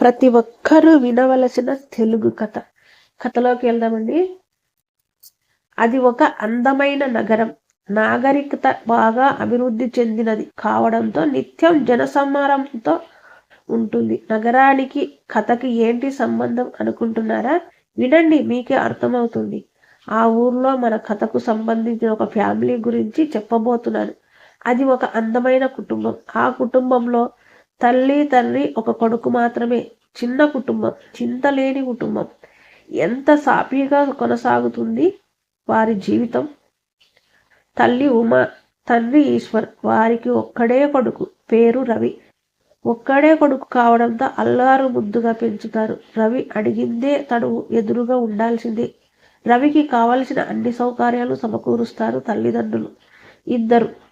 ప్రతి ఒక్కరూ వినవలసిన తెలుగు కథ. కథలోకి వెళ్దామండి. అది ఒక అందమైన నగరం. నాగరికత బాగా అభివృద్ధి చెందినది కావడంతో నిత్యం జనసమారంతో ఉంటుంది. నగరానికి కథకి ఏంటి సంబంధం అనుకుంటున్నారా? వినండి మీకే అర్థమవుతుంది. ఆ ఊర్లో మన కథకు సంబంధించిన ఒక ఫ్యామిలీ గురించి చెప్పబోతున్నాను. అది ఒక అందమైన కుటుంబం. ఆ కుటుంబంలో తల్లి తండ్రి ఒక కొడుకు మాత్రమే. చిన్న కుటుంబం చింతలేని కుటుంబం. ఎంత సాఫీగా కొనసాగుతుంది వారి జీవితం. తల్లి ఉమా తండ్రి ఈశ్వర్ వారికి ఒక్కడే కొడుకు పేరు రవి. ఒక్కడే కొడుకు కావడంతో అల్లారు ముద్దుగా పెంచుతారు. రవి అడిగిందే తను ఎదురుగా ఉండాల్సిందే. రవికి కావలసిన అన్ని సౌకర్యాలు సమకూరుస్తారు తల్లిదండ్రులు. ఇద్దరు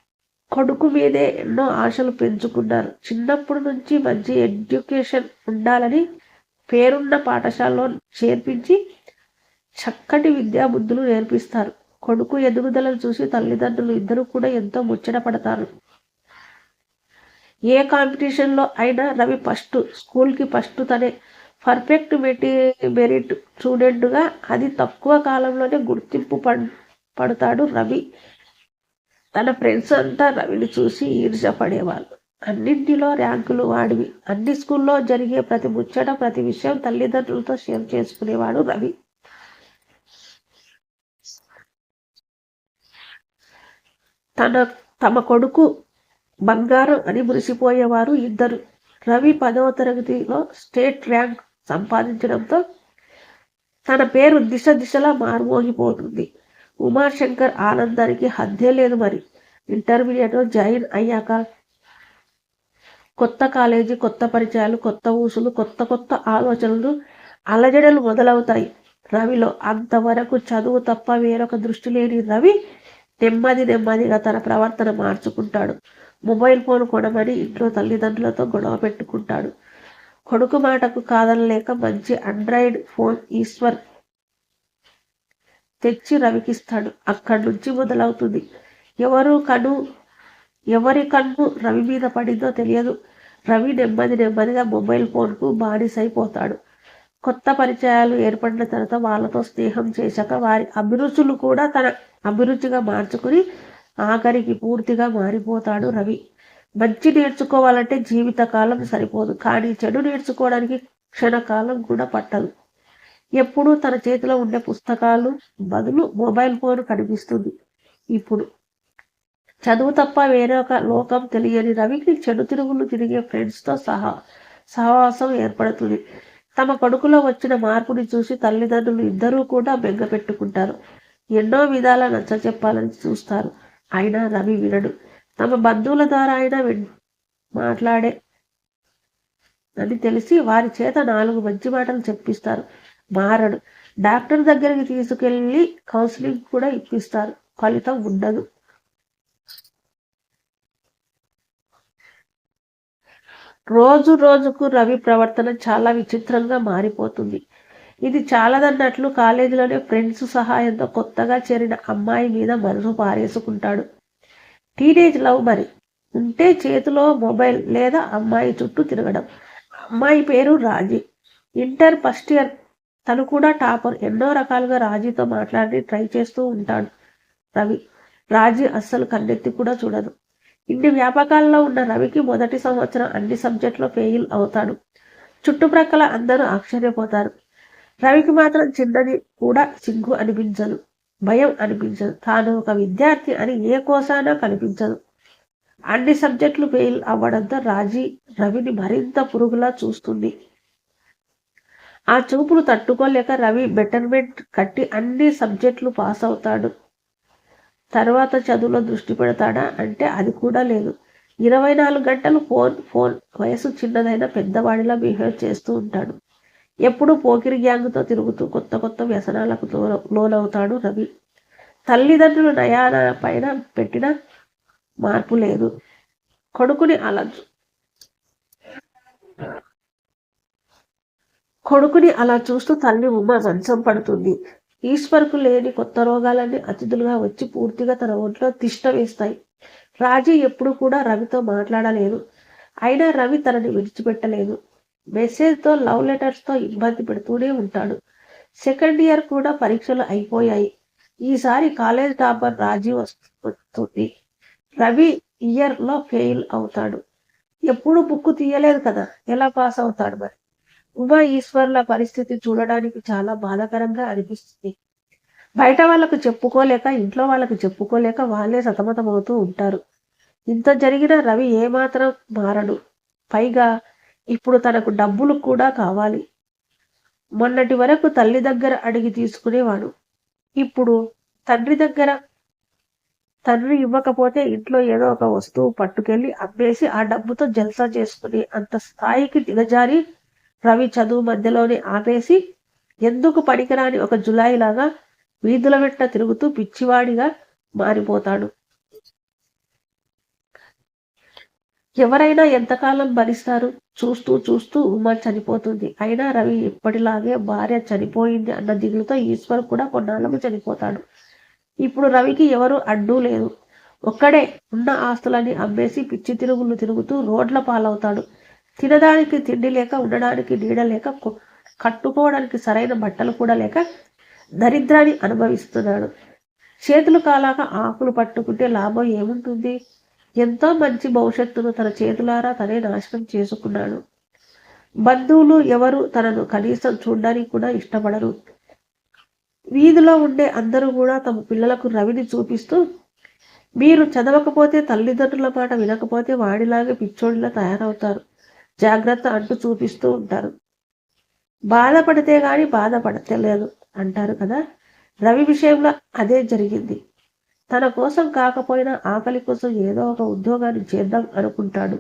కొడుకు మీదే ఎన్నో ఆశలు పెంచుకున్నారు. చిన్నప్పటి నుంచి మంచి ఎడ్యుకేషన్ ఉండాలని పేరున్న పాఠశాలలో చేర్పించి చక్కటి విద్యాబుద్ధులు నేర్పిస్తారు. కొడుకు ఎదుగుదలను చూసి తల్లిదండ్రులు ఇద్దరు కూడా ఎంతో ముచ్చట పడతారు. ఏ కాంపిటీషన్లో అయినా రవి ఫస్ట్ స్కూల్కి ఫస్ట్ తనే పర్ఫెక్ట్ మెటీ మెరిట్ స్టూడెంట్గా అది తక్కువ కాలంలోనే గుర్తింపు పడ్ పడతాడు రవి. తన ఫ్రెండ్స్ అంతా రవిని చూసి ఈర్షపడేవాళ్ళు అన్నింటిలో ర్యాంకులు వాడివి. అన్ని స్కూల్లో జరిగే ప్రతి ముచ్చట ప్రతి విషయం తల్లిదండ్రులతో షేర్ చేసుకునేవాడు రవి. తన తమ కొడుకు బంగారం అని మురిసిపోయేవారు ఇద్దరు. రవి పదవ తరగతిలో స్టేట్ ర్యాంక్ సంపాదించడంతో తన పేరు దిశ దిశలా మారుమోగిపోతుంది. ఉమాశంకర్ ఆనందానికి హద్దే లేదు మరి. ఇంటర్మీడియట్లో జాయిన్ అయ్యాక కొత్త కాలేజీ కొత్త పరిచయాలు కొత్త ఊసులు కొత్త కొత్త ఆలోచనలు అలజడలు మొదలవుతాయి. రవిలో అంతవరకు చదువు తప్ప వేరొక దృష్టి లేని రవి నెమ్మది నెమ్మదిగా తన ప్రవర్తన మార్చుకుంటాడు. మొబైల్ ఫోన్ కొనమని ఇంట్లో తల్లిదండ్రులతో గొడవ పెట్టుకుంటాడు. కొడుకు మాటకు కాదనలేక మంచి ఆండ్రాయిడ్ ఫోన్ ఈశ్వర్ తెచ్చి రవికిస్తాడు. అక్కడి నుంచి మొదలవుతుంది. ఎవరు కను ఎవరి కన్ను రవి మీద పడిందో తెలియదు. రవి నెమ్మది నెమ్మదిగా మొబైల్ ఫోన్కు బానిసైపోతాడు. కొత్త పరిచయాలు ఏర్పడిన తర్వాత వాళ్ళతో స్నేహం చేశాక వారి అభిరుచులు కూడా తన అభిరుచిగా మార్చుకుని ఆఖరికి పూర్తిగా మారిపోతాడు రవి. మంచి నేర్చుకోవాలంటే జీవితకాలం సరిపోదు. కానీ చెడు నేర్చుకోవడానికి క్షణకాలం కూడా పట్టదు. ఎప్పుడూ తన చేతిలో ఉండే పుస్తకాలు బదులు మొబైల్ ఫోన్ కనిపిస్తుంది. ఇప్పుడు చదువు తప్ప వేరే ఒక లోకం తెలియని రవికి చెడు తిరుగులు తిరిగే ఫ్రెండ్స్తో సహా సహవాసం ఏర్పడుతుంది. తమ కొడుకులో వచ్చిన మార్పుని చూసి తల్లిదండ్రులు ఇద్దరూ కూడా బెంగ పెట్టుకుంటారు. ఎన్నో విధాల నచ్చ చెప్పాలని చూస్తారు. అయినా రవి వినడు. తమ బంధువుల ద్వారా అయినా విన్- మాట్లాడే అని తెలిసి వారి చేత నాలుగు మంచి మాటలు చెప్పిస్తారు. మారడు. డాక్టర్ దగ్గరికి తీసుకెళ్ళి కౌన్సిలింగ్ కూడా ఇప్పిస్తారు. ఫలితం ఉండదు. రోజు రోజుకు రవి ప్రవర్తన చాలా విచిత్రంగా మారిపోతుంది. ఇది చాలదన్నట్లు కాలేజీలోనే ఫ్రెండ్స్ సహాయంతో కొత్తగా చేరిన అమ్మాయి మీద మనసు పారేసుకుంటాడు. టీనేజ్ లవ్ మరి. ఉంటే చేతిలో మొబైల్ లేదా అమ్మాయి చుట్టూ తిరగడం. అమ్మాయి పేరు రాజీ. ఇంటర్ ఫస్ట్ ఇయర్ తను కూడా టాపర్. ఎన్నో రకాలుగా రాజీతో మాట్లాడి ట్రై చేస్తూ ఉంటాడు రవి. రాజీ అస్సలు కన్నెత్తి కూడా చూడదు. ఇన్ని వ్యాపకాల్లో ఉన్న రవికి మొదటి సంవత్సరం అన్ని సబ్జెక్టులో ఫెయిల్ అవుతాడు. చుట్టుప్రక్కల అందరూ ఆశ్చర్యపోతారు. రవికి మాత్రం చిన్నది కూడా సిగ్గు అనిపించదు భయం అనిపించదు. తాను ఒక విద్యార్థి అని ఏ కోసానా కనిపించదు. అన్ని సబ్జెక్టులు ఫెయిల్ అవ్వడంతో రాజీ రవిని మరింత పురుగులా చూస్తుంది. ఆ చూపులు తట్టుకోలేక రవి బెటర్మెంట్ కట్టి అన్ని సబ్జెక్టులు పాస్ అవుతాడు. తర్వాత చదువులో దృష్టి పెడతాడా? అంటే అది కూడా లేదు. ఇరవై నాలుగు గంటలు ఫోన్ ఫోన్ వయసు చిన్నదైన పెద్దవాడిలా బిహేవ్ చేస్తూ ఉంటాడు. ఎప్పుడు పోకిరి గ్యాంగ్తో తిరుగుతూ కొత్త కొత్త వ్యసనాలకు లోనవుతాడు రవి. తల్లిదండ్రులు నయాన పైన పెట్టిన మార్పు లేదు. కొడుకుని అలా కొడుకుని అలా చూస్తూ తల్లి ఉమ్మ మంచం పడుతుంది. ఈశ్వర్కు లేని కొత్త రోగాలన్నీ అతిథులుగా వచ్చి పూర్తిగా తన ఒంట్లో తిష్ట వేస్తాయి. రాజీ ఎప్పుడు కూడా రవితో మాట్లాడలేదు. అయినా రవి తనని విడిచిపెట్టలేదు. మెసేజ్తో లవ్ లెటర్స్తో ఇబ్బంది పెడుతూనే ఉంటాడు. సెకండ్ ఇయర్ కూడా పరీక్షలు అయిపోయాయి. ఈసారి కాలేజ్ టాపర్ రాజీ వస్తుంది. రవి ఇయర్లో ఫెయిల్ అవుతాడు. ఎప్పుడు బుక్ తీయలేదు కదా. ఎలా పాస్ అవుతాడు మరి? ఉమ ఈశ్వర్ల పరిస్థితి చూడడానికి చాలా బాధాకరంగా అనిపిస్తుంది. బయట వాళ్ళకు చెప్పుకోలేక ఇంట్లో వాళ్ళకు చెప్పుకోలేక వాళ్ళే సతమతమవుతూ ఉంటారు. ఇంత జరిగిన రవి ఏమాత్రం మారడు. పైగా ఇప్పుడు తనకు డబ్బులు కూడా కావాలి. మొన్నటి వరకు తల్లి దగ్గర అడిగి తీసుకునేవాడు. ఇప్పుడు తండ్రి దగ్గర తండ్రి ఇవ్వకపోతే ఇంట్లో ఏదో ఒక వస్తువు పట్టుకెళ్ళి అమ్మేసి ఆ డబ్బుతో జల్సా చేసుకుని అంత స్థాయికి దిగజారి రవి చదువు మధ్యలోనే ఆపేసి ఎందుకు పనికిరాని ఒక జులాయి లాగా వీధుల వెంట తిరుగుతూ పిచ్చివాడిగా మారిపోతాడు. ఎవరైనా ఎంతకాలం భరిస్తారు? చూస్తూ చూస్తూ ఉమా చనిపోతుంది. అయినా రవి ఎప్పటిలాగే భార్య చనిపోయింది అన్న దిగులుతో ఈశ్వర్ కూడా కొన్నాళ్ళకు చనిపోతాడు. ఇప్పుడు రవికి ఎవరు అడ్డు లేదు. ఒక్కడే ఉన్న ఆస్తులని అమ్మేసి పిచ్చి తిరుగులు తిరుగుతూ రోడ్ల పాలవుతాడు. తినడానికి తిండి లేక ఉండడానికి నీడ లేక కట్టుకోవడానికి సరైన బట్టలు కూడా లేక దరిద్రాన్ని అనుభవిస్తున్నాడు. చేతులు కాలాక ఆకులు పట్టుకుంటే లాభం ఏముంటుంది? ఎంతో మంచి భవిష్యత్తును తన చేతులారా తనే నాశనం చేసుకున్నాడు. బంధువులు ఎవరు తనను కనీసం చూడడానికి కూడా ఇష్టపడరు. వీధిలో ఉండే అందరూ కూడా తమ పిల్లలకు రవిని చూపిస్తూ మీరు చదవకపోతే తల్లిదండ్రుల మాట వినకపోతే వాడిలాగే పిచ్చోడిలా తయారవుతారు. జాగ్రత్త అంటూ చూపిస్తూ ఉంటారు. బాధపడితే కానీ బాధపడతలేదు అంటారు కదా. రవి విషయంలో అదే జరిగింది. తన కోసం కాకపోయినా ఆకలి కోసం ఏదో ఒక ఉద్యోగాన్ని చేద్దాం అనుకుంటాడు.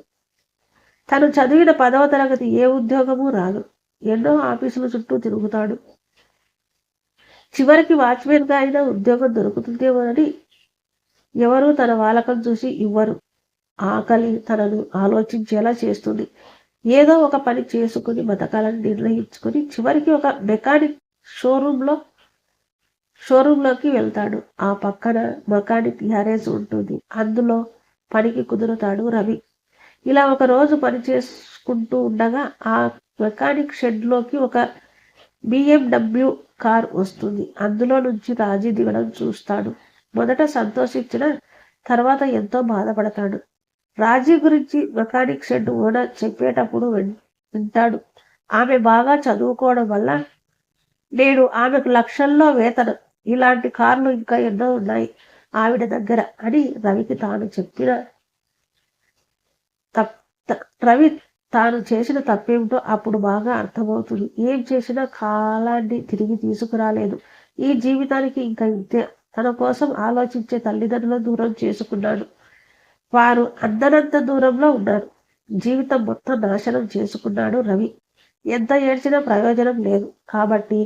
తను చదివిన పదవ తరగతి ఏ ఉద్యోగము రాదు. ఎన్నో ఆఫీసుల చుట్టూ తిరుగుతాడు. చివరికి వాచ్మెన్గా అయినా ఉద్యోగం దొరుకుతుందేమోనని ఎవరు తన వాలకం చూసి ఇవ్వరు. ఆకలి తనను ఆలోచించేలా చేస్తుంది. ఏదో ఒక పని చేసుకుని బతకాలని నిర్ణయించుకుని చివరికి ఒక మెకానిక్ షోరూంలో షోరూంలోకి వెళ్తాడు. ఆ పక్కన మెకానిక్ గ్యారేజ్ ఉంటుంది. అందులో పనికి కుదురుతాడు రవి. ఇలా ఒక రోజు పని చేసుకుంటూ ఉండగా ఆ మెకానిక్ షెడ్లోకి ఒక బిఎండబ్ల్యూ కార్ వస్తుంది. అందులో నుంచి రాజీ దిగడం చూస్తాడు. మొదట సంతోషించిన తర్వాత ఎంతో బాధపడతాడు. రాజీ గురించి మెకానిక్ షెడ్ ఓనర్ చెప్పేటప్పుడు వింటాడు. ఆమె బాగా చదువుకోవడం వల్ల నేను ఆమెకు లక్షల్లో వేతనం. ఇలాంటి కార్లు ఇంకా ఎన్నో ఉన్నాయి ఆవిడ దగ్గర అని రవికి తాను చెప్పిన రవి తాను చేసిన తప్పేమిటో అప్పుడు బాగా అర్థమవుతుంది. ఏం చేసినా కాలాన్ని తిరిగి తీసుకురాలేదు. ఈ జీవితానికి ఇంకా ఇంతే. తన కోసం ఆలోచించే తల్లిదండ్రులను దూరం చేసుకున్నాడు. వారు అందనంత దూరంలో ఉన్నారు. జీవితం మొత్తం నాశనం చేసుకున్నాడు రవి. ఎంత ఏడ్చినా ప్రయోజనం లేదు. కాబట్టి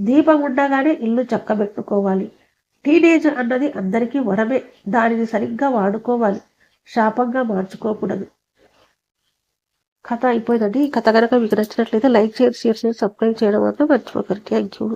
దీపం ఉండగానే ఇల్లు చక్కబెట్టుకోవాలి. టీనేజ్ అన్నది అందరికీ వరమే. దానిని సరిగ్గా వాడుకోవాలి. శాపంగా మార్చుకోకూడదు. కథ అయిపోయిందండి. ఈ కథ కనుక మీకు నచ్చినట్లయితే లైక్ షేర్ షేర్ చేసి సబ్స్క్రైబ్ చేయడం మాత్రం మర్చిపోకండి. Thank you.